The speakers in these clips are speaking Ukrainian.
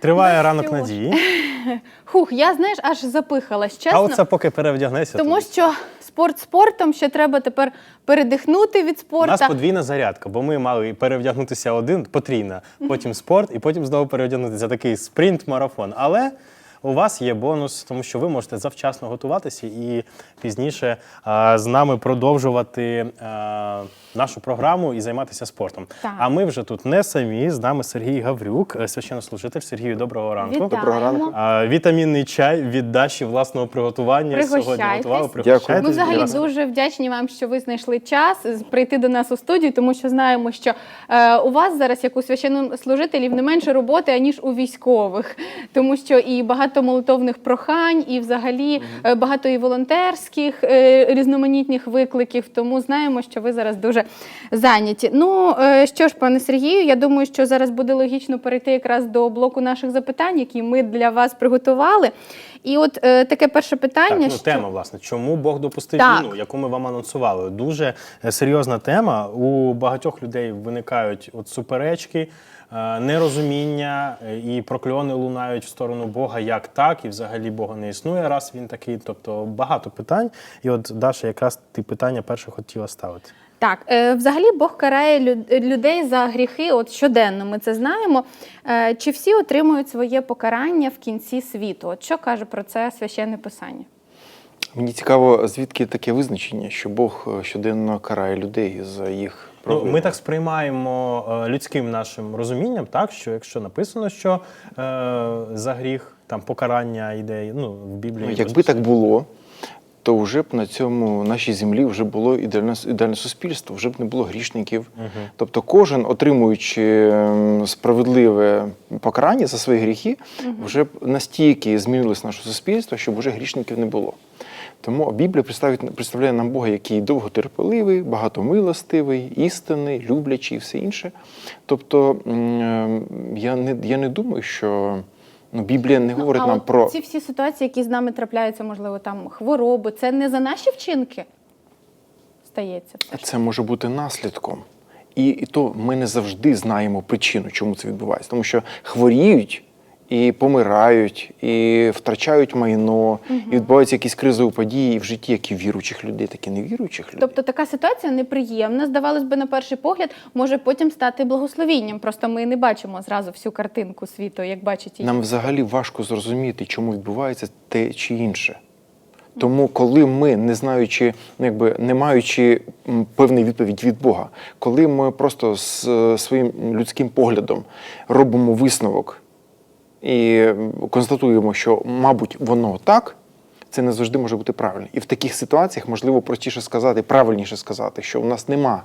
Триває ранок надії. Хух, я знаєш, аж запихалась, чесно. А оце поки перевдягнеся. Тому тобі. що спорт спортом ще треба тепер передихнути від У спорту. нас подвійна зарядка, бо ми мали перевдягнутися один, потрійна, потім спорт, і потім знову перевдягнутися. Такий спринт-марафон. Але у вас є бонус, тому що ви можете завчасно готуватися і пізніше а, з нами продовжувати а, нашу програму і займатися спортом. Так. А ми вже тут не самі. З нами Сергій Гаврюк, е, священнослужитель. Сергію, доброго ранку. Вітаємо. Доброго ранку. А, вітамінний чай від Даші власного приготування. Сьогодні Пригощайтесь. готували. Дякую. Пригощайтесь, Ми взагалі ласка. дуже вдячні вам, що ви знайшли час прийти до нас у студію, тому що знаємо, що е, у вас зараз, як у священнослужителів, не менше роботи, аніж у військових, тому що і багато молитовних прохань, і взагалі е, багато і волонтерських е, різноманітних викликів. Тому знаємо, що ви зараз дуже зайняті. Ну е, що ж, пане Сергію, я думаю, що зараз буде логічно перейти якраз до блоку наших запитань, які ми для вас приготували. І от е, таке перше питання. Так, ну, що... тема, власне, чому Бог допустив Так. війну, яку ми вам анонсували. Дуже серйозна тема. У багатьох людей виникають от суперечки, нерозуміння е, і прокльони лунають в сторону Бога, як так, і взагалі Бога не існує, раз він такий. Тобто багато питань. І от Даша, якраз ти питання перше хотіла ставити. Так, е, взагалі Бог карає людей за гріхи от щоденно. Ми це знаємо. Е, Чи всі отримують своє покарання в кінці світу? От що каже про це священне писання? Мені цікаво, звідки таке визначення, що Бог е, щоденно карає людей за їх Ну, ми так сприймаємо е, людським нашим розумінням, так що якщо написано, що е, за гріх там покарання йде, ну в Біблії. Ну, якби так було, то вже б на цьому нашій землі вже було ідеальне, ідеальне суспільство, вже б не було грішників. Тобто кожен, отримуючи справедливе покарання за свої гріхи, вже б настільки змінилось наше суспільство, щоб вже грішників не було. Тому Біблія представить- представляє нам Бога, який довготерпеливий, багатомилостивий, істинний, люблячий і все інше. Тобто е, я не, я не думаю, що ну, Біблія не говорить а нам от про. ці всі ситуації, які з нами трапляються, можливо, там хвороби, це не за наші вчинки стається. все. Це може бути наслідком. І, і то ми не завжди знаємо причину, чому це відбувається. Тому що хворіють і помирають, і втрачають майно, і відбуваються якісь кризові події в житті, як і віруючих людей, так і невіруючих людей. Тобто така ситуація неприємна, здавалось би, на перший погляд, може потім стати благословінням. Просто ми не бачимо зразу всю картинку світу, як бачить її. Нам взагалі важко зрозуміти, чому відбувається те чи інше. Тому, коли ми, не знаючи, ну, якби не маючи певної відповідь від Бога, коли ми просто з е, своїм людським поглядом робимо висновок і констатуємо, що, мабуть, воно так, це не завжди може бути правильно. І в таких ситуаціях можливо простіше сказати, правильніше сказати, що у нас нема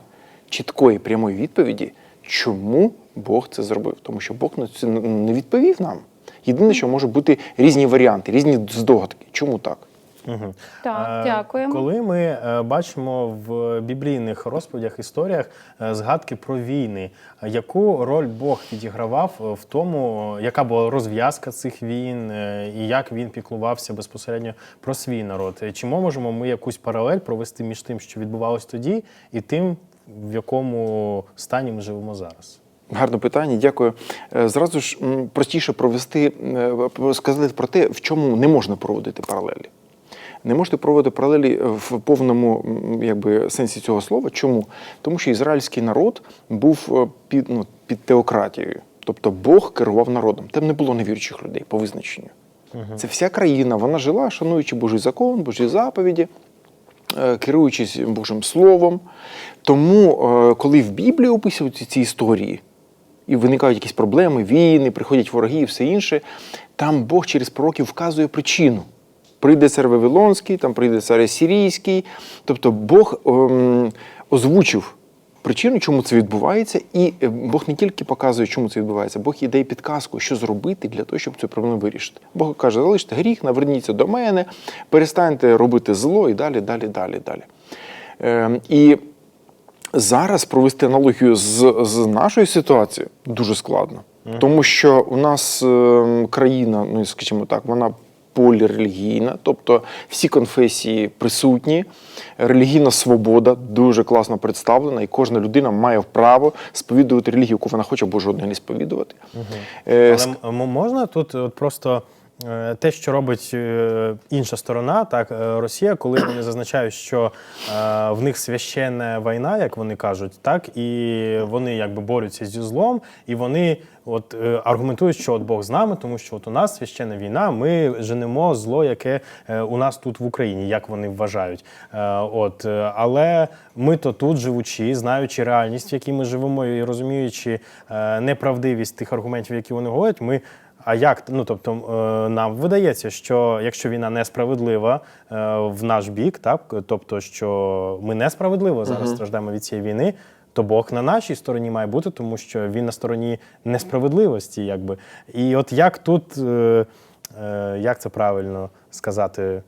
чіткої прямої відповіді, чому Бог це зробив. Тому що Бог не відповів нам. Єдине, що може бути різні варіанти, різні здогадки. Чому так? Угу. Так, дякуємо. Коли ми е, бачимо в біблійних розповідях, історіях е, згадки про війни, яку роль Бог відігравав в тому, яка була розв'язка цих війн, е, і як він піклувався безпосередньо про свій народ? Чи можемо ми якусь паралель провести між тим, що відбувалось тоді, і тим, в якому стані ми живемо зараз? Гарне питання, дякую. Зразу ж простіше провести, сказати про те, в чому не можна проводити паралелі. Не можете проводити паралелі в повному якби, сенсі цього слова. Чому? Тому що ізраїльський народ був е, під, ну, під теократією. Тобто Бог керував народом. Там не було невіруючих людей по визначенню. Це вся країна, вона жила, шануючи Божий закон, Божі заповіді, е, керуючись Божим Словом. Тому, е, коли в Біблії описуються ці історії, і виникають якісь проблеми, війни, приходять вороги і все інше, там Бог через пророків вказує причину. Прийде цар Вавилонський, там прийде цар Сирійський. Тобто Бог ем, озвучив причину, чому це відбувається, і е, Бог не тільки показує, чому це відбувається, Бог і дає підказку, що зробити для того, щоб цю проблему вирішити. Бог каже, залиште гріх, наверніться до мене, перестаньте робити зло і далі, далі, далі, далі. Ем, і зараз провести аналогію з, з нашою ситуацією дуже складно. Тому що у нас ем, країна, ну скажімо так, вона полірелігійна, тобто всі конфесії присутні, релігійна свобода дуже класно представлена, і кожна людина має право сповідувати релігію, яку вона хоче, або жодної не сповідувати. Угу. Але ск- можна тут от просто те, що робить е, інша сторона, так е, Росія, коли вони зазначають, що е, в них священна війна, як вони кажуть, так і вони якби борються зі злом, і вони от е, аргументують, що от Бог з нами, тому що от у нас священна війна, ми женемо зло, яке е, у нас тут в Україні, як вони вважають. Е, От, е, але ми то тут живучи, знаючи реальність, в якій ми живемо, і розуміючи е, неправдивість тих аргументів, які вони говорять, ми. А як ну тобто е, нам видається, що якщо війна несправедлива е, в наш бік, так тобто, що ми несправедливо зараз страждаємо від цієї війни, то Бог на нашій стороні має бути, тому що він на стороні несправедливості, якби. І от як тут, е, як це правильно сказати,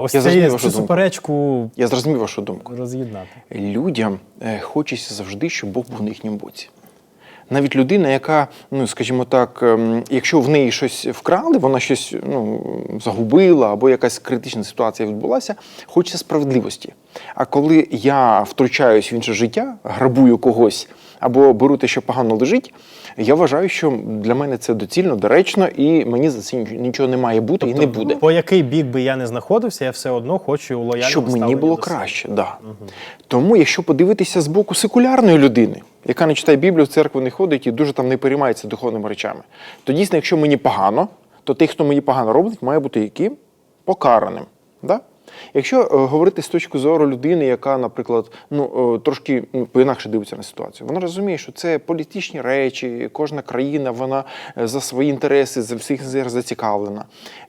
ось Я цей- вашу цю думку. суперечку Я зрозумів вашу думку. роз'єднати. людям хочеться завжди, щоб Бог був на їхньому боці. Навіть людина, яка, ну скажімо так, ем, якщо в неї щось вкрали, вона щось ну, загубила або якась критична ситуація відбулася, хочеться справедливості. А коли я втручаюсь в інше життя, грабую когось або беру те, що погано лежить, я вважаю, що для мене це доцільно, доречно, і мені за це нічого- не має бути і не буде. По який бік би я не знаходився, я все одно хочу лояльного Щоб мені було до краще, да. Тому, якщо подивитися з боку секулярної людини, яка не читає Біблію, в церкву не ходить і дуже там не переймається духовними речами, то дійсно, якщо мені погано, то той, хто мені погано робить, має бути яким? Покараним. Да? Якщо е, говорити з точки зору людини, яка, наприклад, ну е, трошки ну, по-інакше дивиться на ситуацію, вона розуміє, що це політичні речі, кожна країна вона е, за свої інтереси за всіх зацікавлена.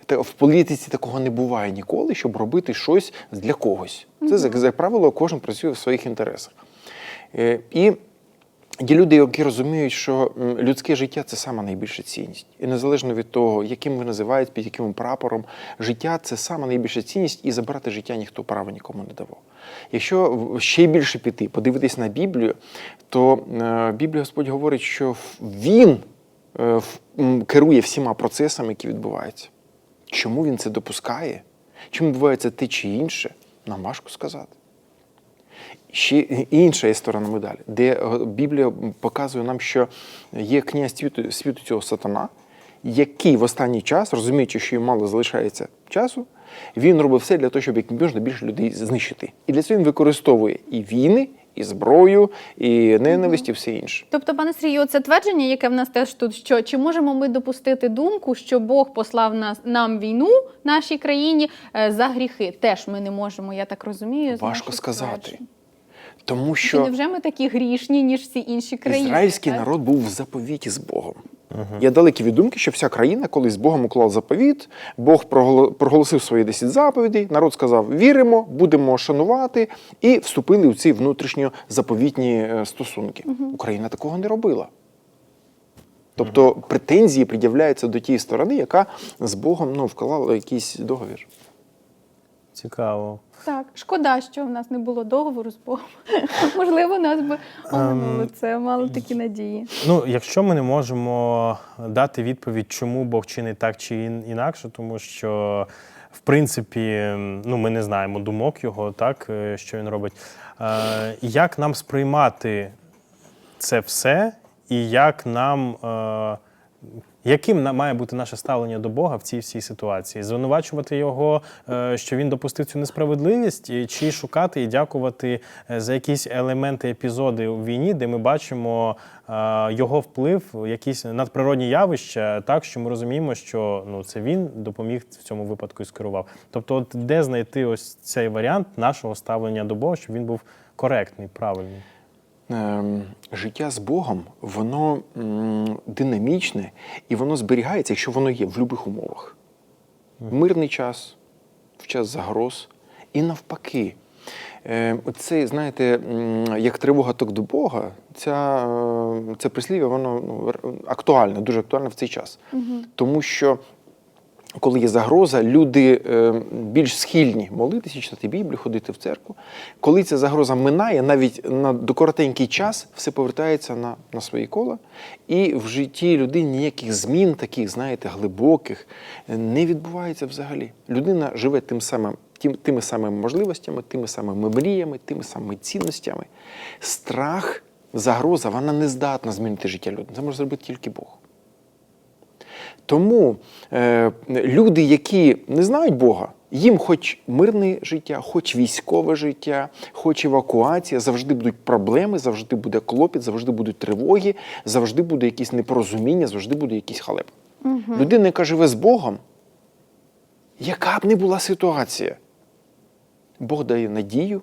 Та в політиці такого не буває ніколи, щоб робити щось для когось. Це як, правило, кожен працює в своїх інтересах. І Є люди, які розуміють, що людське життя це сама найбільша цінність. І незалежно від того, яким ви називаєте, під яким прапором, життя це сама найбільша цінність, і забрати життя ніхто права нікому не давав. Якщо ще більше піти, подивитись на Біблію, то е, Біблія Господь говорить, що Він е, керує всіма процесами, які відбуваються. Чому він це допускає? Чому відбувається те чи інше, нам важко сказати. Ще інша є сторона медалі, де е, Біблія показує нам, що є князь світу, світу цього сатана, який в останній час, розуміючи, що їм мало залишається часу, він робить все для того, щоб як можна більше людей знищити. І для цього він використовує і війни, і зброю, і ненависть, і все інше. Тобто, пане Сергію, це твердження, яке в нас теж тут, що чи можемо ми допустити думку, що Бог послав нас нам війну нашій країні е, за гріхи? Теж ми не можемо, я так розумію. Важко сказати. тверджень. Тому що Чи невже ми такі грішні, ніж всі інші країни? Ізраїльський так? народ був в заповіті з Богом. Я далекий від думки, що вся країна колись з Богом уклала заповіт, Бог проголосив свої 10 заповідей, народ сказав: віримо, будемо шанувати, і вступили у ці внутрішньо заповітні е, стосунки. Україна такого не робила. Тобто претензії пред'являються до тієї сторони, яка з Богом ну, вклала якийсь договір. Цікаво. Так, шкода, що в нас не було договору з Богом. Можливо, нас би оминули це, мали такі надії. Ну, якщо ми не можемо дати відповідь, чому Бог чинить так чи інакше, тому що в принципі ну, ми не знаємо думок його, так, е, що він робить. Е, Як нам сприймати це все, і як нам. е, Яким має бути наше ставлення до Бога в цій всій ситуації? Звинувачувати його, е, що він допустив цю несправедливість, чи шукати і дякувати е, за якісь елементи, епізоди у війні, де ми бачимо е, його вплив, якісь надприродні явища, так що ми розуміємо, що ну це він допоміг в цьому випадку і скерував. Тобто, от де знайти ось цей варіант нашого ставлення до Бога, щоб він був коректний, правильний? Ем, життя з Богом, воно динамічне і воно зберігається, якщо воно є в будь-яких умовах. В мирний час, в час загроз і навпаки. Е, Це, знаєте, як тривога так до Бога, ця, е, це прислів'я, воно ну, актуальне, дуже актуальне в цей час. Тому що коли є загроза, люди е, більш схильні молитися, читати Біблію, ходити в церкву. Коли ця загроза минає, навіть на до коротенький час все повертається на, на свої кола, і в житті людини ніяких змін, таких, знаєте, глибоких, е, не відбувається взагалі. Людина живе тим самим, тим, тими самими можливостями, тими самими мріями, тими самими цінностями. Страх, загроза, вона не здатна змінити життя людини. Це може зробити тільки Бог. Тому е, люди, які не знають Бога, їм хоч мирне життя, хоч військове життя, хоч евакуація, завжди будуть проблеми, завжди буде клопіт, завжди будуть тривоги, завжди буде якісь непорозуміння, завжди буде якийсь халеп. Людина, яка живе з Богом, яка б не була ситуація, Бог дає надію,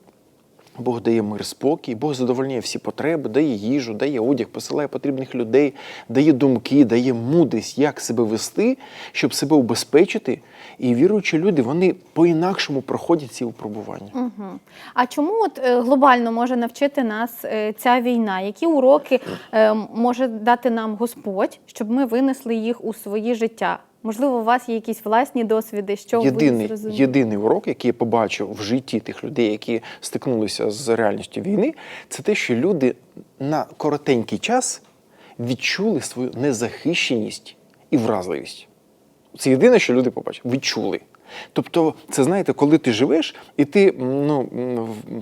Бог дає мир, спокій, Бог задовольняє всі потреби, дає їжу, дає одяг, посилає потрібних людей, дає думки, дає мудрість, як себе вести, щоб себе убезпечити. І віруючі люди вони по-інакшому проходять ці випробування. Мгм. А чому от е, глобально може навчити нас е, ця війна? Які уроки е, може дати нам Господь, щоб ми винесли їх у свої життя? Можливо, у вас є якісь власні досвіди, що єдиний, ви єдиний урок, який я побачив в житті тих людей, які стикнулися з реальністю війни, це те, що люди на коротенький час відчули свою незахищеність і вразливість. Це єдине, що люди побачили. Відчули. Тобто, це знаєте, коли ти живеш, і ти ну,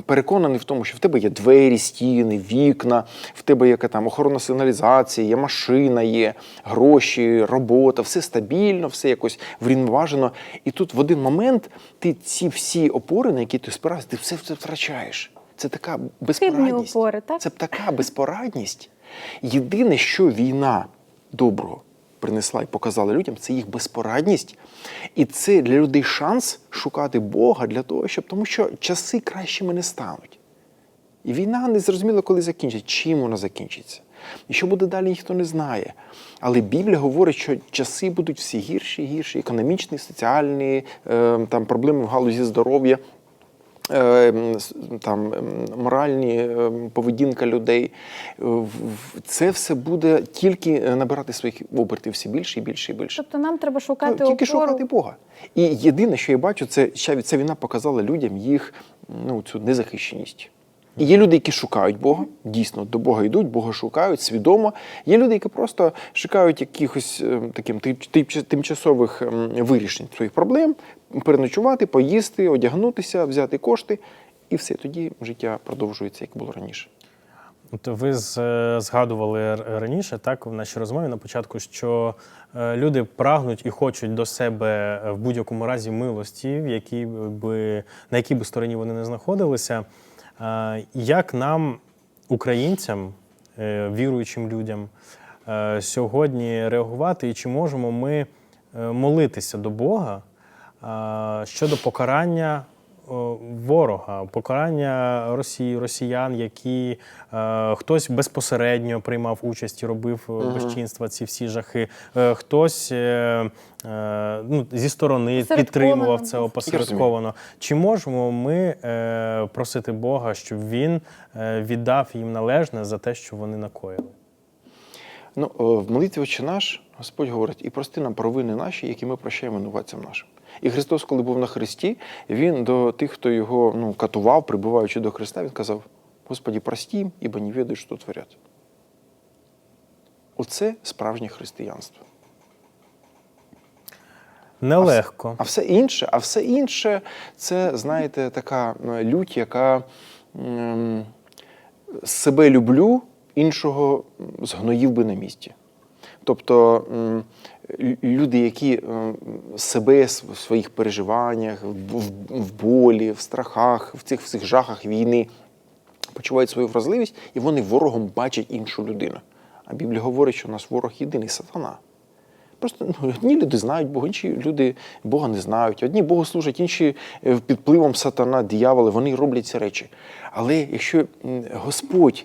переконаний в тому, що в тебе є двері, стіни, вікна, в тебе яка там охоронна сигналізація, є машина, є гроші, робота, все стабільно, все якось врівноважено. І тут в один момент ти ці всі опори, на які ти спирався, ти все це втрачаєш. Це така безпорадність. опори, так? Це така безпорадність. Єдине, що війна доброго принесла і показала людям, це їх безпорадність. І це для людей шанс шукати Бога для того, щоб тому що часи кращими не стануть. І війна не зрозуміло, коли закінчиться, чим вона закінчиться. І що буде далі, ніхто не знає. Але Біблія говорить, що часи будуть всі гірші і гірші, економічні, соціальні, е, там проблеми в галузі здоров'я. Е, Там моральні ем, поведінка людей, Е, це все буде тільки е, набирати своїх обертів все більше і більше і більше. Тобто нам треба шукати Ну, тільки опору. шукати Бога. І єдине, що я бачу, це ця війна показала людям їх ну, цю незахищеність. Є люди, які шукають Бога, дійсно до Бога йдуть, Бога шукають свідомо. Є люди, які просто шукають якихось е, таким тимчасових ем, вирішень своїх проблем, переночувати, поїсти, одягнутися, взяти кошти, і все. Тоді життя продовжується, як було раніше. От ви е, згадували раніше, так, в нашій розмові на початку, що е, люди прагнуть і хочуть до себе в будь-якому разі милості, в якій би, на якій би стороні вони не знаходилися. Як нам, українцям, е, віруючим людям, е, сьогодні реагувати, і чи можемо ми е, молитися до Бога щодо покарання ворога, покарання Росії, росіян, які е, хтось безпосередньо приймав участь і робив е, безчинства, ці всі жахи, е, хтось е, е, ну, зі сторони підтримував це опосередковано. Чи можемо ми е, просити Бога, щоб він е, віддав їм належне за те, що вони накоїли? Ну, е, в молитві «Отче наш Господь говорить, і прости нам провини наші, які ми прощаємо винуватцям нашим. І Христос, коли був на Христі, Він до тих, хто його ну, катував, прибуваючи до Христа, Він казав: Господі, прости їм, ібо не відають, що творять. Оце справжнє християнство. Нелегко. А все інше, а все інше це, знаєте, така лють, яка м, себе люблю, іншого згноїв би на місці. Тобто люди, які себе в своїх переживаннях, в болі, в страхах, в цих всіх жахах війни почувають свою вразливість, і вони ворогом бачать іншу людину. А Біблія говорить, що у нас ворог єдиний сатана. Просто ну, одні люди знають Бога, інші люди Бога не знають. Одні Богу служать, інші е, під впливом сатана, дияволи, вони роблять ці речі. Але якщо Господь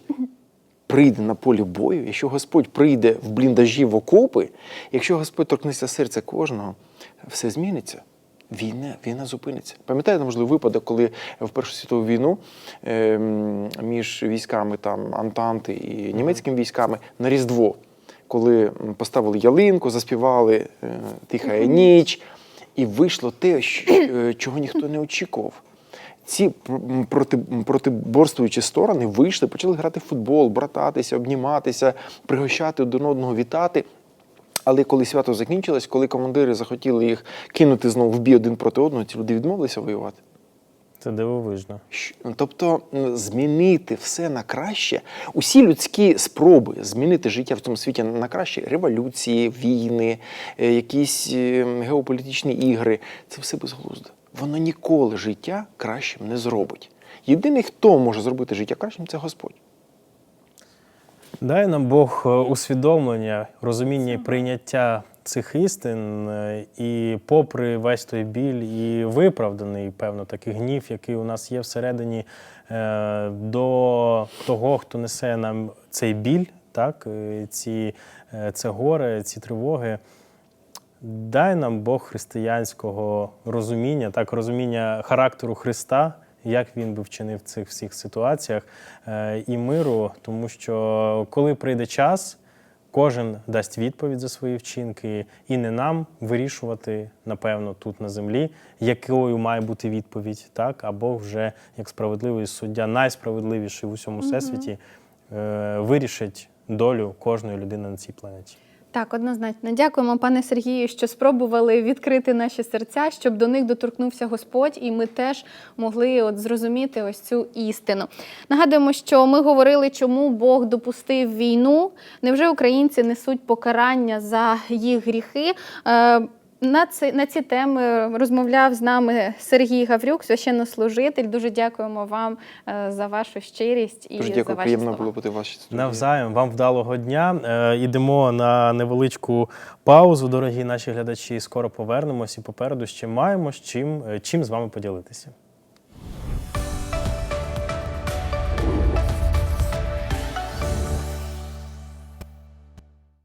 прийде на полі бою, якщо Господь прийде в бліндажі в окопи, якщо Господь торкнеться серця кожного, все зміниться. Війна, війна зупиниться. Пам'ятаєте, можливо, випадок, коли в Першу світову війну е, між військами там, Антанти і німецькими військами на Різдво, коли поставили ялинку, заспівали е, Тиха ніч, І вийшло те, щ- е, чого ніхто не очікував. Ці пр- проти, протиборствуючі сторони вийшли, почали грати в футбол, брататися, обніматися, пригощати один одного, вітати. Але коли свято закінчилось, коли командири захотіли їх кинути знову в бій один проти одного, ці люди відмовилися воювати. Це дивовижно. Тобто змінити все на краще, усі людські спроби змінити життя в цьому світі на краще, революції, війни, е, якісь е, геополітичні ігри, це все безглуздо. Воно ніколи життя кращим не зробить. Єдиний, хто може зробити життя кращим, це Господь. Дай нам Бог е, усвідомлення, розуміння і прийняття цих істин, е, і попри весь той біль, і виправданий, певно, такий гнів, який у нас є всередині е, до того, хто несе нам цей біль, так, ці, це горе, ці тривоги. Дай нам Бог християнського розуміння, так, розуміння характеру Христа, як він би вчинив в цих всіх ситуаціях, е, і миру, тому що коли прийде час, кожен дасть відповідь за свої вчинки, і не нам вирішувати, напевно, тут на землі, якою має бути відповідь, так, а Бог вже як справедливий суддя, найсправедливіший в усьому всесвіті, е, вирішить долю кожної людини на цій планеті. Так, однозначно. Дякуємо, пане Сергію, що спробували відкрити наші серця, щоб до них доторкнувся Господь, і ми теж могли от зрозуміти ось цю істину. Нагадуємо, що ми говорили, чому Бог допустив війну. Невже українці несуть покарання за їх гріхи? Е, На ці, на ці теми розмовляв з нами Сергій Гаврюк, священнослужитель. Дуже дякуємо вам е, за вашу щирість і Дуже за ваші приємно слова. було бути в вашій студії. Навзаєм вам вдалого дня. Е, Ідемо на невеличку паузу, дорогі наші глядачі. Скоро повернемось і попереду ще маємо з чим, е, чим з вами поділитися.